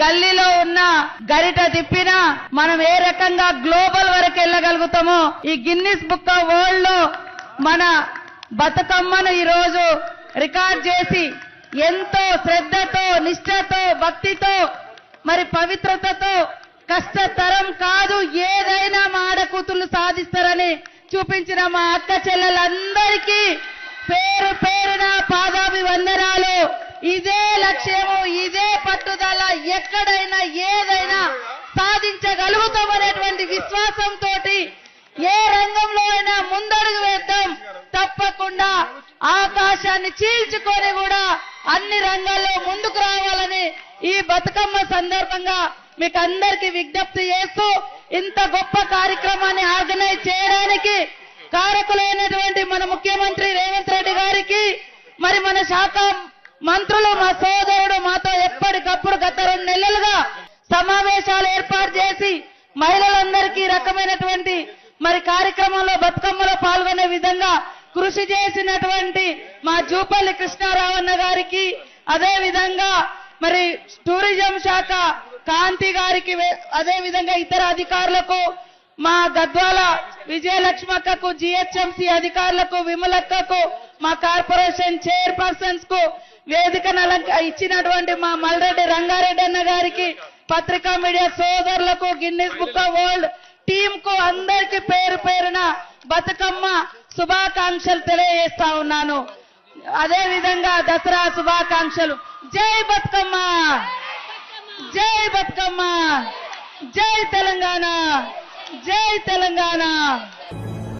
గల్లీలో ఉన్న గరిట తిప్పినా మనం ఏ రకంగా గ్లోబల్ వరకు వెళ్ళగలుగుతామో ఈ గిన్నిస్ బుక్ ఆఫ్ వరల్డ్లో మన బతుకమ్మను ఈరోజు రికార్డ్ చేసి ఎంతో శ్రద్ధతో నిష్ఠతో భక్తితో మరి పవిత్రతతో కష్టతరం కాదు ఏదైనా మా ఆడకూతుళ్ళు సాధిస్తారని చూపించిన మా అక్క చెల్లెలందరికీ పేరు ఇదే లక్ష్యము ఇదే పట్టుదల ఎక్కడైనా ఏదైనా సాధించగలుగుతామనేటువంటి విశ్వాసంతో ఏ రంగంలో అయినా ముందడుగు వేద్దాం. తప్పకుండా ఆకాశాన్ని చీల్చుకొని కూడా అన్ని రంగాల్లో ముందుకు రావాలని ఈ బతుకమ్మ సందర్భంగా మీకు అందరికీ విజ్ఞప్తి చేస్తూ ఇంత గొప్ప కార్యక్రమాన్ని ఆర్గనైజ్ చేయడానికి కారకులైనటువంటి మన ముఖ్యమంత్రి రేవంత్ రెడ్డి గారికి మరి మన శాఖ మంత్రులు మా సోదరుడు మాతో ఎప్పటికప్పుడు గత రెండు నెలలుగా సమావేశాలు ఏర్పాటు చేసి మహిళలందరికీ రకమైనటువంటి మరి కార్యక్రమంలో బతుకమ్మలో పాల్గొనే విధంగా కృషి చేసినటువంటి మా జూపల్లి కృష్ణారావన్న గారికి అదే విధంగా మరి టూరిజం శాఖ కాంతి గారికి అదే విధంగా ఇతర అధికారులకు మా గద్వాల విజయలక్ష్మక్కకు జిహెచ్ఎంసీ అధికారులకు విమలక్కకు మా కార్పొరేషన్ చైర్పర్సన్స్కు వేదికను అలంక ఇచ్చినటువంటి మా మల్రెడ్డి రంగారెడ్డి అన్న గారికి పత్రికా మీడియా సోదరులకు గిన్నీస్ బుక్ ఆఫ్ వరల్డ్ టీమ్కు అందరికి పేరు పేరున బతుకమ్మ శుభాకాంక్షలు తెలియజేస్తా ఉన్నాను. అదే విధంగా దసరా శుభాకాంక్షలు. జై బతుకమ్మ! జై బతుకమ్మ! జై తెలంగాణ! జై తెలంగాణ!